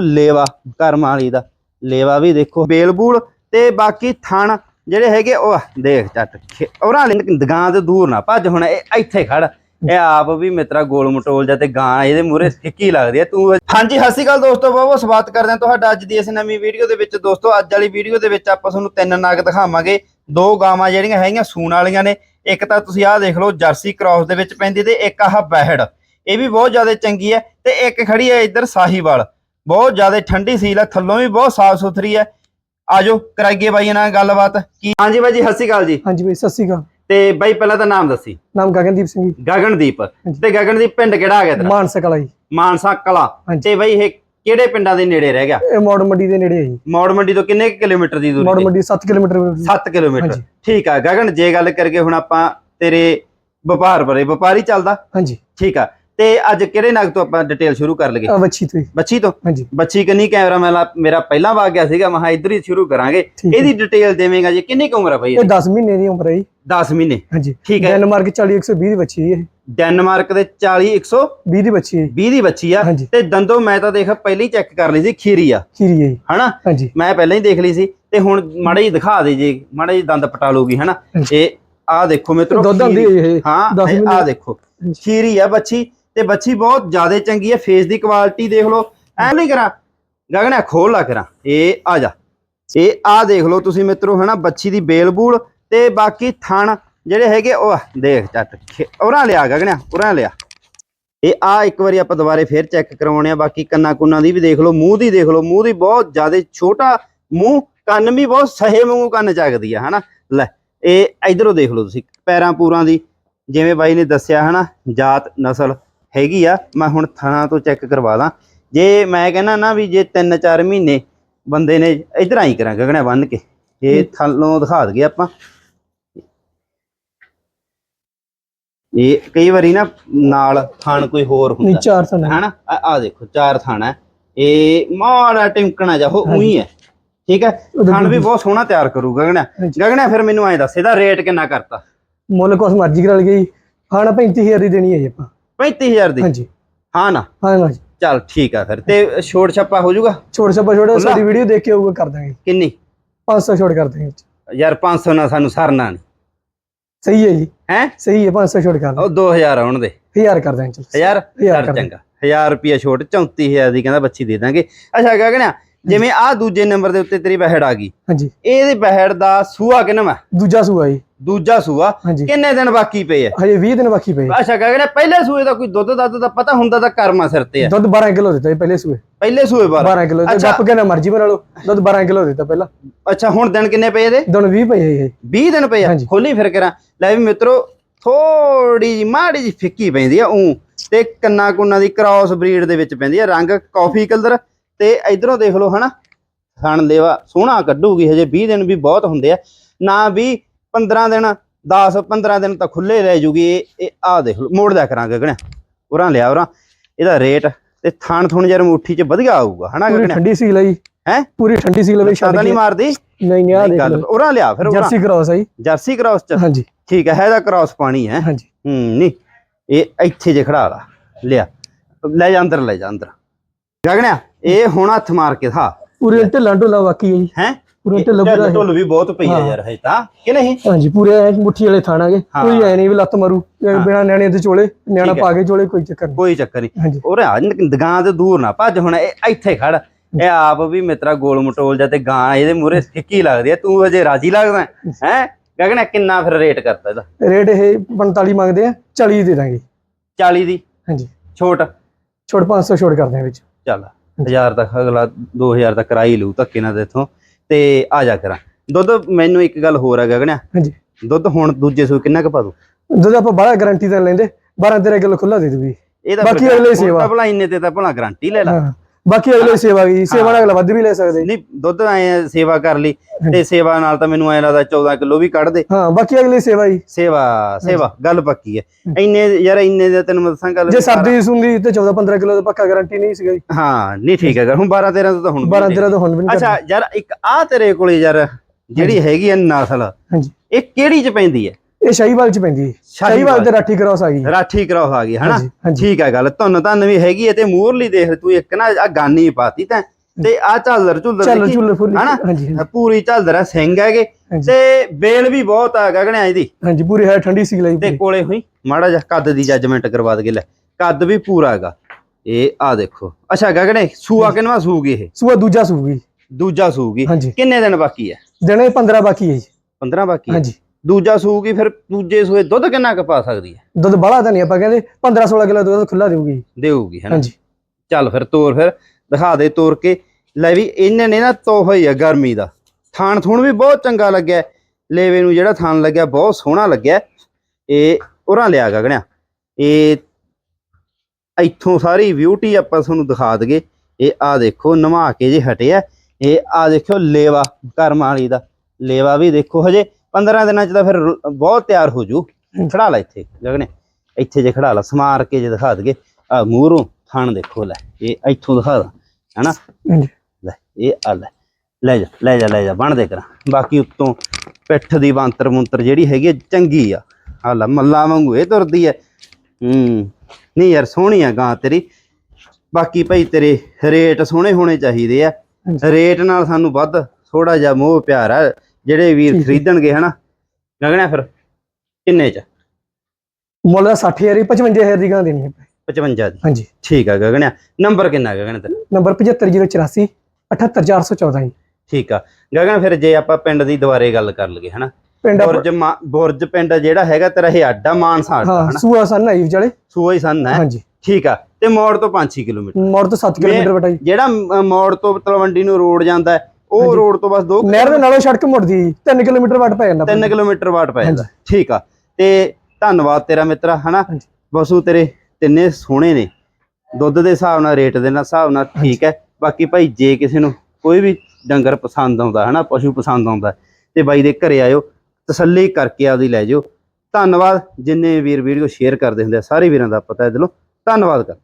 ਲੇਵਾ ਕਰਮ ਵਾਲੀ ਦਾ। ਲੇਵਾ ਵੀ ਦੇਖੋ ਬੇਲਬੂਲ ਤੇ ਬਾਕੀ ਥਣ ਜਿਹੜੇ ਹੈਗੇ, ਉਹ ਦੇਖ ਚੱਟ ਉਹਨਾਂ ਲਈ ਤੋਂ ਦੂਰ ਨਾ, ਭੱਜ ਹੁਣ, ਇਹ ਇੱਥੇ ਖੜ। ਇਹ ਆਪ ਵੀ ਮਿੱਤਰਾ ਗੋਲ ਮਟੋਲ ਜਾ ਤੇ ਗਾਂ, ਇਹਦੇ ਮੂਰੇ ਫਿੱਕੀ ਲੱਗਦੀ ਹੈ ਤੂੰ ਹਾਂਜੀ, ਸਤਿ ਸ਼੍ਰੀ ਅਕਾਲ ਦੋਸਤੋ, ਬਹੁਤ ਬਹੁਤ ਸਵਾਗਤ ਕਰਦੇ ਹਾਂ ਤੁਹਾਡਾ ਅੱਜ ਦੀ ਇਸ ਨਵੀਂ ਵੀਡੀਓ ਦੇ ਵਿੱਚ। ਦੋਸਤੋ, ਅੱਜ ਵਾਲੀ ਵੀਡੀਓ ਦੇ ਵਿੱਚ ਆਪਾਂ ਤੁਹਾਨੂੰ ਤਿੰਨ ਨਾਗ ਦਿਖਾਵਾਂਗੇ। ਦੋ ਗਾਵਾਂ ਜਿਹੜੀਆਂ ਹੈਗੀਆਂ ਸੂਣ ਵਾਲੀਆਂ ਨੇ। ਇੱਕ ਤਾਂ ਤੁਸੀਂ ਆਹ ਦੇਖ ਲਓ, ਜਰਸੀ ਕ੍ਰਾਸ ਦੇ ਵਿੱਚ ਪੈਂਦੀ ਤੇ ਇੱਕ ਆਹ ਬਹਿੜ। ਇਹ ਵੀ ਬਹੁਤ ਜ਼ਿਆਦਾ ਚੰਗੀ ਹੈ ਤੇ ਇੱਕ ਖੜੀ ਹੈ ਇੱਧਰ ਸਾਹੀਵਾਲ। ਬਹੁਤ ਜ਼ਿਆਦਾ ਠੰਡੀ ਸੀਲ ਹੈ ਥੱਲੋਂ ਵੀ ਬਹੁਤ ਸਾਫ਼ ਸੁਥਰੀ ਹੈ ਆਜੋ ਕਰਾਈਏ ਬਾਈਆਂ ਨਾਲ ਗੱਲਬਾਤ। ਕੀ ਹਾਂਜੀ ਬਾਈ ਜੀ ਸਤਿ ਸ਼੍ਰੀ ਅਕਾਲ ਜੀ। ਹਾਂਜੀ ਬਈ ਸਤਿ ਸ਼੍ਰੀ ਅਕਾਲ। ਤੇ ਬਾਈ ਪਹਿਲਾਂ ਤਾਂ ਨਾਮ ਦੱਸੀ। ਨਾਮ ਗਗਨਦੀਪ ਸਿੰਘ ਜੀ। ਗਗਨਦੀਪ। ਤੇ ਗਗਨਦੀਪ ਪਿੰਡ ਕਿਹੜਾ ਆ ਗਿਆ ਤੇਰਾ? ਮਾਨਸਾ ਕਲਾ ਜੀ। ਮਾਨਸਾ ਕਲਾ। ਤੇ ਬਾਈ ਇਹ ਕਿਹੜੇ ਪਿੰਡਾਂ ਦੇ ਨੇੜੇ ਰਹਿ ਗਿਆ? ਇਹ ਮੋੜ ਮੰਡੀ ਦੇ ਨੇੜੇ ਹੈ ਜੀ। ਮੌੜ ਮੰਡੀ ਤੋਂ ਕਿੰਨੇ ਕਿਲੋਮੀਟਰ ਦੀ ਮੋੜ ਦੂਰੀ ਮੰਡੀ 7 ਕਿਲੋਮੀਟਰ 7 ਕਿਲੋਮੀਟਰ। ਠੀਕ ਆ ਗਗਨ ਜੇ ਗੱਲ ਕਰਕੇ ਹੁਣ ਆਪਾਂ ਤੇਰੇ ਵਪਾਰ ਬਾਰੇ। ਵਪਾਰੀ ਚੱਲਦਾ। ਹਾਂਜੀ। ਠੀਕ ਆ। ਤੇ ਅੱਜ ਕਿਹੜੇ ਨਗ ਤੋਂ ਆਪਾਂ ਡਿਟੇਲ ਸ਼ੁਰੂ ਕਰ ਆ ਵੱਛੀ ਤੋਂ ਬੱਚੀ ਤੋਂ? ਹਾਂਜੀ। ਬੱਚੀ ਕੰਨੀ ਕੈਮਰਾ ਮੇਰਾ ਪਹਿਲਾਂ ਵਾ ਗਿਆ ਸੀਗਾ ਮਹਾ ਇੱਧਰ ਹੀ ਸ਼ੁਰੂ ਕਰਾਂਗੇ। ਹੈ। ਇਹਦੀ ਡਿਟੇਲ ਦੇਵੇਂਗਾ ਜੀ। ਕਿੰਨੀ ਕੁ ਉਮਰ ਆ ਬਾਈ ਇਹ 10 ਮਹੀਨੇ ਦੀ ਉਮਰ ਹੈ ਜੀ। 10 ਮਹੀਨੇ। ਹਾਂਜੀ। ਠੀਕ ਹੈ। ਡੈਨਮਾਰਕ 40 120 ਦੀ ਬੱਚੀ ਹੈ ਡੈਨਮਾਰਕ ਦੇ 40 120 20 ਦੀ ਬੱਚੀ ਹੈ ਜੀ। ਦੀ ਬੱਚੀ ਆ। ਤੇ ਦੰਦੋਂ ਮੈਂ ਤਾਂ ਦੇਖ ਪਹਿਲਾਂ ਹੀ ਚੈੱਕ ਕਰ ਲਈ ਸੀ ਖੀਰੀ ਆ। ਖੀਰੀ ਹੈ ਹਨਾ? ਹਾਂਜੀ। ਮੈਂ ਪਹਿਲਾਂ ਹੀ ਦੇਖ ਲਈ ਸੀ। ਤੇ ਹੁਣ ਮਾੜਾ ਜੀ ਦਿਖਾ ਦੇ ਜੀ ਮਾੜਾ ਜੀ ਦੰਦ ਪਟਾ ਲੂਗੀ ਹਨਾ। ਇਹ ਆ ਦੇਖੋ ਮਿੱਤਰੋ ਦੁੱਧ ਖੀਰੀ। ਹੈ ਇਹ। ਹਾਂ 10 ਇਹ ਆ ਦੇਖੋ। ਖੀਰੀ ਆ ਬੱਚੀ। ਤੇ ਬੱਚੀ ਬਹੁਤ ਜ਼ਿਆਦਾ ਚੰਗੀ ਹੈ ਫੇਸ ਦੀ ਕੁਆਲਿਟੀ ਦੇਖ ਲਓ। ਐ ਨਹੀਂ ਕਰਾਂ। ਗਗਨਿਆ ਖੋਲ ਲਾ ਕਰਾਂ। ਇਹ ਆ ਜਾ। ਇਹ ਆ ਦੇਖ ਲਓ ਤੁਸੀਂ ਮਿੱਤਰੋ, ਹਨਾ, ਬੱਚੀ ਦੀ ਬੇਲ ਬੂਲ ਤੇ ਬਾਕੀ ਥਣ ਜਿਹੜੇ ਹੈਗੇ, ਉਹ ਦੇਖ ਚੱਟ। ਖੇ- ਉਰਾਂ ਲਿਆ ਗਗਨਿਆ ਉਰਾਂ ਲਿਆ। ਇਹ ਆ ਇੱਕ ਵਾਰੀ ਆਪਾਂ ਦੁਬਾਰੇ ਫੇਰ ਚੈੱਕ ਕਰਵਾਉਣੇ ਆ, ਬਾਕੀ ਕੰਨਾਂ ਕੁੰਨਾਂ ਦੀ ਵੀ ਦੇਖ ਲਓ, ਮੂੰਹ ਦੀ ਦੇਖ ਲਓ, ਮੂੰਹ ਦੀ ਬਹੁਤ ਜ਼ਿਆਦਾ ਛੋਟਾ ਮੂੰਹ, ਕੰਨ ਵੀ ਬਹੁਤ ਸਹੇ ਵਾਂਗੂ ਕੰਨ ਚੱਕਦੀ ਆ, ਹਨਾ। ਲੈ, ਇਹ ਇਧਰੋਂ ਦੇਖ ਲਓ ਤੁਸੀਂ, ਪੈਰਾਂ ਪੂਰਾਂ ਦੀ। ਜਿਵੇਂ ਬਾਈ ਨੇ ਦੱਸਿਆ, ਹਨਾ, ਜਾਤ, ਨਸਲ। ਹੈਗੀ ਆ ਮੈਂ ਹੁਣ ਥਾਣਾ ਤੋਂ ਚੈੱਕ ਕਰਵਾ ਦਾਂ ਜੇ ਮੈਂ ਕਹਿੰਦਾ ਨਾ ਵੀ ਜੇ 3-4 ਮਹੀਨੇ ਬੰਦੇ ਨੇ ਇਧਰ ਆਈ ਕਰਾਂ ਗਗਣਾ ਬੰਨ ਕੇ ਇਹ ਥੱਲੋਂ ਦਿਖਾ ਦਈਏ ਆਪਾਂ। ਇਹ ਕਈ ਵਾਰੀ ਨਾ ਨਾਲ ਥਾਣ ਕੋਈ ਹੋਰ ਨਹੀਂ ਹੁੰਦਾ ਚਾਰ ਸਨ ਹਨਾ? ਆ ਦੇਖੋ ਚਾਰ ਥਾਣਾ ਹੈ। ਇਹ ਮਾੜਾ ਟਿਮਕਣਾ ਜਾ ਉਹ ਉਹੀ ਹੈ। ਠੀਕ ਹੈ? ਥਾਣ ਵੀ ਬਹੁਤ ਸੋਹਣਾ ਤਿਆਰ ਕਰੂ ਗਗਣਾ। ਗਗਣਾ ਫਿਰ ਮੈਨੂੰ ਐਂ ਦੱਸ ਇਹਦਾ ਰੇਟ ਕਿੰਨਾ ਕਰਤਾ? ਮੁੱਲ ਕੋਸ ਮਰਜ਼ੀ ਕਰਾ ਲਈ ਹਾਂ 35000 ਦੀ ਦੇਣੀ ਹੈ ਜੀ ਆਪਾਂ। 35000 ਦੀ? ਹਾਂਜੀ। ਹਾਂ ਨਾ? ਹਾਂ ਨਾ ਜੀ। ਚੱਲ ਠੀਕ ਆ ਫਿਰ। ਤੇ ਛੋੜ ਛੱਪਾ ਹੋ ਜਾਊਗਾ? ਛੋੜ ਛੱਪਾ ਛੋੜਾ? ਸਾਡੀ ਵੀਡੀਓ ਦੇਖ ਕੇ ਆਊਗਾ ਕਰ ਦਾਂਗੇ। ਕਿੰਨੀ? 500 ਛੋੜ ਕਰ ਦਾਂਗੇ। ਯਾਰ 500 ਨਾਲ ਸਾਨੂੰ ਸਰਨਾ ਨਹੀਂ ਸਹੀ ਹੈ ਜੀ। ਹੈ? ਸਹੀ ਹੈ 500 ਛੋੜ ਕਰ ਉਹ 2000 ਆਉਣ ਦੇ। 1000 ਕਰ ਦਾਂਗੇ ਚਲੋ। 1000 ਹਜ਼ਾਰ ਚੱਲ ਕਰ ਚੰਗਾ। 1000 ਰੁਪਿਆ ਛੋਟ 34000 ਦੀ ਕਹਿੰਦਾ ਬੱਚੀ ਦੇ ਦਾਂਗੇ। ਅੱਛਾ ਗਗਣਿਆ ਜਿਵੇਂ ਆ ਦੂਜੇ ਨੰਬਰ ਦੇ ਉੱਤੇ ਤੇਰੀ ਬਹਿੜ ਆ ਗਈ। ਹਾਂਜੀ। ਇਹਦੇ ਬਹਿੜ ਦਾ ਸੂਆ ਕਿੰਨਾ ਦੂਜਾ ਸੂਆ ਜੀ। ਦੂਜਾ ਸੂਆ। ਕਿੰਨੇ ਦਿਨ ਬਾਕੀ ਪਏ ਆ? ਹਜੇ 20 ਦਿਨ ਬਾਕੀ ਪਏ ਅੱਛਾ ਗਗਣਿਆ ਪਹਿਲੇ ਸੂਏ ਦਾ ਕੋਈ ਦੁੱਧ ਦੱਧ ਦਾ ਪਤਾ ਹੁੰਦਾ ਤਾਂ ਕਰਮਾ ਸਿਰ ਤੇ ਆ। ਦੁੱਧ 12 ਕਿਲੋ ਦਿੱਤਾ ਪਹਿਲੇ ਸੂਏ। ਪਹਿਲੇ ਸੂਏ ਬਾਰ। 12 ਕਿਲੋ ਤੇ। ਗੱਪ ਕੇ ਨਾ ਮਰਜ਼ੀ ਬਣਾ ਲਓ। ਦੁੱਧ 12 ਕਿਲੋ ਦਿੱਤਾ ਪਹਿਲਾਂ। ਅੱਛਾ ਹੁਣ ਦਿਨ ਕਿੰਨੇ ਪਏ ਇਹਦੇ? ਦੁਣ 20 ਪਏ ਇਹ 20 ਦਿਨ ਪਏ ਆ। ਖੋਲੀ ਫਿਰ ਕਰਾਂ। ਲੈ ਵੀ ਮਿੱਤਰੋ ਥੋੜੀ ਜੀ ਮਾੜੀ ਜੀ ਫਿੱਕੀ ਪੈਂਦੀ ਆ ਉਂ। ਤੇ ਕੰਨਾ ਕੁੰਨਾ ਦੀ ਕ੍ਰਾਸ ਬਰੀਡ ਦੇ ਵਿੱਚ ਪੈਂਦੀ ਆ। ਰੰਗ ਕਾਫੀ ਕਲਰ। ਤੇ ਇਧਰੋਂ ਦੇਖ ਲਓ ਹਨਾ ਥਣ ਲੇਵਾ ਸੋਹਣਾ ਕੱਢੂਗੀ ਹਜੇ 20 ਦਿਨ ਵੀ ਬਹੁਤ ਹੁੰਦੇ ਆ ਨਾ ਵੀ 15 ਦਿਨ 10 15 ਦਿਨ ਤਾਂ ਖੁੱਲੇ ਰਹਿ ਜੂਗੀ ਇਹ ਆ ਦੇਖ ਲਓ ਮੋੜ ਦਿਆ ਕਰਾਂਗੇ ਗਗਣਿਆ ਉਰਾਂ ਲਿਆ ਉਰਾਂ ਇਹਦਾ ਰੇਟ ਤੇ ਥਣ ਥੁਣ ਜਰ ਮੁੱਠੀ 'ਚ ਵਧੀਆ ਆਊਗਾ ਹਨਾ ਪੂਰੀ ਗਗਣਿਆ ਠੰਡੀ ਸੀ ਲਈ ਹੈਂ? ਪੂਰੀ ਠੰਡੀ ਸੀ ਲਈ ਛਾਦਾ ਨਹੀਂ ਮਾਰਦੀ? ਨਹੀਂ ਨਹੀਂ ਆ ਦੇਖ ਲਓ। ਉਰਾਂ ਲਿਆ ਫਿਰ ਜਰਸੀ ਕਰਾਸ ਆਈ ਜਰਸੀ ਕ੍ਰਾਸ 'ਚ? ਹਾਂਜੀ। ਠੀਕ ਹੈ ਇਹਦਾ ਕ੍ਰਾਸ ਪਾਣੀ ਹੈ। ਹਾਂਜੀ। ਹੂੰ ਨਹੀਂ ਇਹ ਇੱਥੇ ਜੇ ਖੜਾ ਲਾ ਲਿਆ ਲੈ ਜਾ ਅੰਦਰ ਲੈ ਜਾ ਅੰਦਰ। ਗਗਣਿਆ ਇਹ ਹੁਣ ਹੱਥ ਮਾਰ ਕੇ ਥਾ ਪੂਰੇ ਢਿੱਲਾਂ ਢੋਲਾ ਬਾਕੀ ਹੈ ਜੀ। ਹੈ? ਪੂਰੇ ਢਿੱਲਾਂ ਪੂਰਾ ਢੁੱਲ ਵੀ ਬਹੁਤ ਪਈ ਹੈ। ਯਾਰ ਹੈ ਤਾਂ। ਕਿ ਨਹੀਂ? ਹਾਂਜੀ ਪੂਰੇ ਐਂ ਮੁੱਠੀ ਵਾਲੇ ਥਾਣਾਗੇ। ਕੋਈ ਐ ਨਹੀਂ ਵੀ ਲੱਤ ਮਾਰੂ। ਬਿਨਾ ਨਿਆਣੇ ਦੇ ਚੋਲੇ ਨਿਆਣਾ। ਪਾ ਕੇ ਚੋਲੇ ਕੋਈ ਚੱਕਰ ਨਹੀਂ। ਕੋਈ ਚੱਕਰ ਨਹੀਂ। ਰਿਆ ਗਾਂ ਤੇ ਦੂਰ ਨਾ ਭੱਜ ਹੁਣ ਇੱਥੇ ਖੜ। ਇਹ ਆਪ ਵੀ ਮਿੱਤਰਾ ਗੋਲ ਮਟੋਲ ਜਾ ਤੇ ਗਾਂ ਇਹਦੇ ਮੂਰੇ ਫਿੱਕੀ ਲੱਗਦੀ ਹੈ? ਤੂੰ ਅਜੇ ਰਾਜੀ ਲੱਗਦਾ ਹੈ? ਗਗਣਿਆ ਕਿੰਨਾ ਫਿਰ ਰੇਟ ਕਰਤਾ ਇਹਦਾ? ਰੇਟ ਇਹ 45 ਮੰਗਦੇ ਆ 40 ਦੇ ਦਾਂਗੇ। 40 ਦੀ? ਹਾਂਜੀ। ਛੋਟ? ਛੋੜ 500 ਛੋੜ ਕਰਦੇ ਆ ਵਿੱਚ। ਚੱਲ। 1000 ਤੱਕ ਅਗਲਾ 2000 ਤੱਕ ਕਰਾਈ ਲੂ ਧੱਕੇ ਨਾਲ ਇਥੋਂ ਤੇ ਆ ਜਾ ਕਰਾਂ। ਦੁੱਧ ਮੈਨੂੰ ਇੱਕ ਗੱਲ ਹੋਰ ਆ ਗਗਣਿਆ ਹਾਂਜੀ। ਦੁੱਧ ਹੁਣ ਦੂਜੇ ਸੂ ਕਿੰਨਾ ਕੁ ਪਾ ਦੂ ਦੁੱਧ ਆਪਾਂ ਬੜਾ ਗਾਰੰਟੀ ਤਾਂ ਲੈਂਦੇ 12 13 ਕਿਲੋ ਖੁੱਲਾ ਦੇ ਦੂਗੀ ਇਹ ਤਾਂ ਬਾਕੀ ਅਗਲੇ ਸੇਵਾ। ਭਲਾ ਇੰਨੇ ਤੇ ਤਾਂ ਭਲਾ ਗਾਰੰਟੀ ਲੈ ਲੈ। ਹਾਂ। ਬਾਕੀ ਅਗਲੇ ਸੇਵਾ ਗਈ ਸੇਵਾ ਨਾਲ ਅਗਲਾ ਵੱਧ ਵੀ ਲੈ ਸਕਦੇ। ਨਹੀਂ ਦੁੱਧ ਐ ਸੇਵਾ ਕਰ ਲਈ ਤੇ ਸੇਵਾ ਨਾਲ ਤਾਂ ਮੈਨੂੰ ਐ ਲੱਗਦਾ 14 ਕਿਲੋ ਵੀ ਕੱਢ ਦੇ। ਹਾਂ ਬਾਕੀ ਅਗਲੇ ਸੇਵਾ ਹੀ ਸੇਵਾ ਸੇਵਾ ਗੱਲ ਪੱਕੀ ਐ ਇੰਨੇ ਯਾਰ ਇੰਨੇ ਦੇ ਤੈਨੂੰ ਮੈਂ ਦੱਸਾਂ ਗੱਲ ਜੇ ਸਰਦੀ ਸੁੰਦੀ ਤੇ 14 15 ਕਿਲੋ ਦਾ ਪੱਕਾ ਗਾਰੰਟੀ ਨਹੀਂ ਸੀਗਾ ਜੀ। ਹਾਂ ਨਹੀਂ ਠੀਕ ਹੈ ਹੁਣ 12 13 ਤਾਂ ਹੁਣ ਵੀ 12 ਨਹੀਂ। 13 ਤਾਂ ਹੁਣ ਵੀ ਨਹੀਂ ਅੱਛਾ ਯਾਰ ਇੱਕ ਆ ਤੇਰੇ ਕੋਲੇ ਯਾਰ ਜਿਹੜੀ ਹੈਗੀ ਐ ਨਸਲ ਹਾਂਜੀ। ਇਹ ਕਿਹੜੀ ਚ ਪੈਂਦੀ ਐ ਇਹ ਸ਼ਾਹੀਵਾਲ ਚ ਪੈਂਦੀ ਸ਼ਾਹੀਵਾਲ। ਤੇ ਰਾਠੀ ਕ੍ਰਾਸ ਆ ਗਈ। ਰਾਠੀ ਕਰਾਉ ਆ ਗਈ ਹਨਾ। ਠੀਕ ਹੈ ਗੱਲ ਧੁੰਨ ਧੰਨ ਵੀ ਹੈਗੀ ਹੈ ਤੇ ਮੂਰਲੀ ਦੇਖ ਤੂੰ ਇੱਕ ਨਾ ਆ ਗਾਨੀ ਪਾਤੀ ਤੈਂ ਤੇ ਆ ਝਾਲਰ ਝੁੱਲਰ ਦੇਖੀ, ਹਨਾ? ਪੂਰੀ ਝਾਲਰ ਹੈ ਸਿੰਘ ਹੈਗੇ। ਤੇ ਬੇਲ ਵੀ ਬਹੁਤ ਆ ਗਗਣਿਆ ਇਹਦੀ। ਹਾਂਜੀ ਪੂਰੀ ਹੈ ਠੰਡੀ ਸੀ ਲਈ ਤੇ ਕੋਲੇ ਹੋਈ ਮਾੜਾ ਜਿਹਾ ਕੱਦ ਦੀ ਜੱਜਮੈਂਟ ਕਰਵਾ ਦੇ ਲੈ। ਕੱਦ ਵੀ ਪੂਰਾ ਹੈਗਾ। ਇਹ ਆ ਦੇਖੋ। ਅੱਛਾ ਗਗਨੇ ਸੂਆ ਕਿੰਨਵਾ ਸੂਗੀ ਇਹ? ਸੂਆ ਦੂਜਾ ਸੂਗੀ। ਦੂਜਾ ਸੂਗੀ। ਕਿੰਨੇ ਦਿਨ ਬਾਕੀ ਹੈ? ਦਿਨੇ 15 ਬਾਕੀ ਹੈ ਜੀ। 15 ਬਾਕੀ ਹੈ? ਹਾਂਜੀ। ਦੂਜਾ ਸੂਗੀ ਫਿਰ ਦੂਜੇ ਸੂਏ ਦੁੱਧ ਕਿੰਨਾ ਕੁ ਪਾ ਸਕਦੀ ਹੈ? ਦੁੱਧ ਬਾਹਲਾ ਤਾਂ ਨਹੀਂ ਆਪਾਂ ਕਹਿੰਦੇ 15 16 ਕਿਲੋ ਦੁੱਧ ਖੁੱਲਾ ਦੇਊਗੀ। ਦੇਊਗੀ ਹੈਨਾ ਹਾਂਜੀ। ਚੱਲ ਫਿਰ ਤੋਰ ਫਿਰ ਦਿਖਾ ਦੇ ਤੋਰ ਕੇ। ਲੈ ਵੀ ਇਹਨਾਂ ਨੇ ਨਾ ਤੋਹਫਾ ਹੀ ਆ ਗਰਮੀ ਦਾ। ਥਾਣ ਥੂਣ ਵੀ ਬਹੁਤ ਚੰਗਾ ਲੱਗਿਆ। ਲੇਵੇ ਨੂੰ ਜਿਹੜਾ ਥਾਣ ਲੱਗਿਆ ਬਹੁਤ ਸੋਹਣਾ ਲੱਗਿਆ। ਇਹ ਉਰਾਂ ਲਿਆ ਗਗਣਿਆ ਇਹ ਇੱਥੋਂ ਸਾਰੀ ਬਿਊਟੀ ਆਪਾਂ ਤੁਹਾਨੂੰ ਦਿਖਾ ਦਗੇ ਇਹ ਆ ਦੇਖੋ ਨਵਾ ਕੇ ਜੇ ਹਟਿਆ। ਇਹ ਆ ਦੇਖੋ ਲੇਵਾ ਕਰਮ ਵਾਲੀ ਦਾ। ਲੇਵਾ ਵੀ ਦੇਖੋ ਹਜੇ। 15 ਦਿਨਾਂ ਚ ਤਾਂ ਫਿਰ ਬਹੁਤ ਤਿਆਰ ਹੋ ਜੂ। ਖੜਾ ਲੈ ਇੱਥੇ ਗਗਨੇ ਇੱਥੇ ਜੇ ਖੜਾ ਲਾ ਸਮਾਰ ਕੇ ਜੇ ਦਿਖਾ ਦਗੇ ਆ ਮੂਹਰੋਂ ਥਣ ਦੇਖੋ ਲੈ ਇਹ ਇੱਥੋਂ ਦਿਖਾ ਦਾਂ ਹੈਨਾ? ਲੈ ਇਹ ਆ ਲੈ। ਲੈ ਜਾ ਲੈ ਜਾ ਲੈ ਜਾ ਬਣ ਦੇ ਕਰਾਂ। ਬਾਕੀ ਉੱਤੋਂ ਪਿੱਠ ਦੀ ਬਾਂਤਰ ਮੁੰਤਰ ਜਿਹੜੀ ਹੈਗੀ ਚੰਗੀ ਆ। ਆ ਲੈ ਮੱਲਾ ਵਾਂਗੂ ਇਹ ਤੁਰਦੀ ਐ। ਹੂੰ ਨਹੀਂ ਯਾਰ ਸੋਹਣੀ ਆ ਗਾਂ ਤੇਰੀ। ਬਾਕੀ ਭਾਈ ਤੇਰੇ ਰੇਟ ਸੋਹਣੇ ਹੋਣੇ ਚਾਹੀਦੇ ਆ। ਰੇਟ ਨਾਲ ਸਾਨੂੰ ਵੱਧ ਥੋੜਾ ਜਿਹਾ ਮੋਹ ਪਿਆਰ ਆ। ਜਿਹੜੇ ਵੀਰ ਹੈ। ਖਰੀਦਣਗੇ ਹਨਾ ਗਗਣਿਆ ਫਿਰ ਕਿੰਨੇ ਚ? ਮੁੱਲ ਦਾ 60000 ਹੀ 55000 ਦੀ ਗਾਂ ਦੇਣੀ ਹੈ 55 ਦੀ। ਹਾਂਜੀ। ਠੀਕ ਆ ਗਗਣਿਆ ਨੰਬਰ ਕਿੰਨਾ ਗਗਨ ਤੇਰਾ ਨੰਬਰ 75084 78414 ਜੀ ਠੀਕ ਆ। ਗਗਨ ਫਿਰ ਜੇ ਆਪਾਂ ਪਿੰਡ ਦੀ ਦੁਬਾਰੇ ਗੱਲ ਕਰ ਲਈਏ ਹਨਾ ਬੁਰਜ ਬੁਰਜ ਪਿੰਡ ਜਿਹੜਾ ਹੈਗਾ ਤੇਰਾ ਇਹ ਅੱਡਾ ਮਾਨਸਾ ਅੱਡਾ ਹਾਂ ਹਨਾ? ਸੂਆ ਸਨ ਆਈ ਵਿਚਾਲੇ। ਸੂਆ ਹੀ ਸੰਨ ਹੈ। ਹਾਂਜੀ। ਠੀਕ ਆ ਤੇ ਮੋੜ ਤੋਂ 5-6 ਕਿਲੋਮੀਟਰ। ਮੋੜ ਤੋਂ 7 ਕਿਲੋਮੀਟਰ ਬਟਾ ਜੀ। ਜਿਹੜਾ ਮੋੜ ਤੋਂ ਤਲਵੰਡੀ ਨੂੰ ਰੋਡ ਜਾਂਦਾ ਹੈ, ਉਹ। ਰੋਡ ਤੋਂ ਬਸ 2 ਨਹਿਰ ਦੇ ਨਾਲੋਂ ਸੜਕ ਮੁੜਦੀ 3 ਕਿਲੋਮੀਟਰ ਵੱਟ ਪੈ ਜਾਂਦਾ 3 ਕਿਲੋਮੀਟਰ ਵਾਟ ਪੈ ਜਾਂਦਾ। ਠੀਕ ਆ। ਤੇ ਧੰਨਵਾਦ ਤੇਰਾ ਮਿੱਤਰਾ ਹਨਾ। ਬਸੂ ਤੇਰੇ ਤਿੰਨੇ ਸੋਹਣੇ ਨੇ। ਦੁੱਧ ਦੇ ਹਿਸਾਬ ਨਾਲ ਰੇਟ ਦੇ ਨਾਲ ਹਿਸਾਬ ਨਾਲ ਠੀਕ ਹੈ। ਬਾਕੀ ਭਾਈ ਜੇ ਕਿਸੇ ਨੂੰ ਕੋਈ ਵੀ ਡੰਗਰ ਪਸੰਦ ਆਉਂਦਾ ਹਨਾ ਪਸ਼ੂ ਪਸੰਦ ਆਉਂਦਾ ਤੇ ਬਾਈ ਦੇ ਘਰੇ ਆਇਓ ਤਸੱਲੀ ਕਰਕੇ ਆਪਦੀ ਲੈ ਜਾਓ ਧੰਨਵਾਦ। ਜਿੰਨੇ ਵੀਰ ਵੀਡੀਓ ਸ਼ੇਅਰ ਕਰਦੇ ਹੁੰਦੇ ਆ ਸਾਰੇ ਵੀਰਾਂ ਦਾ ਪਤਾ ਹੈ ਦਿਲੋਂ। ਧੰਨਵਾਦ ਕਰ।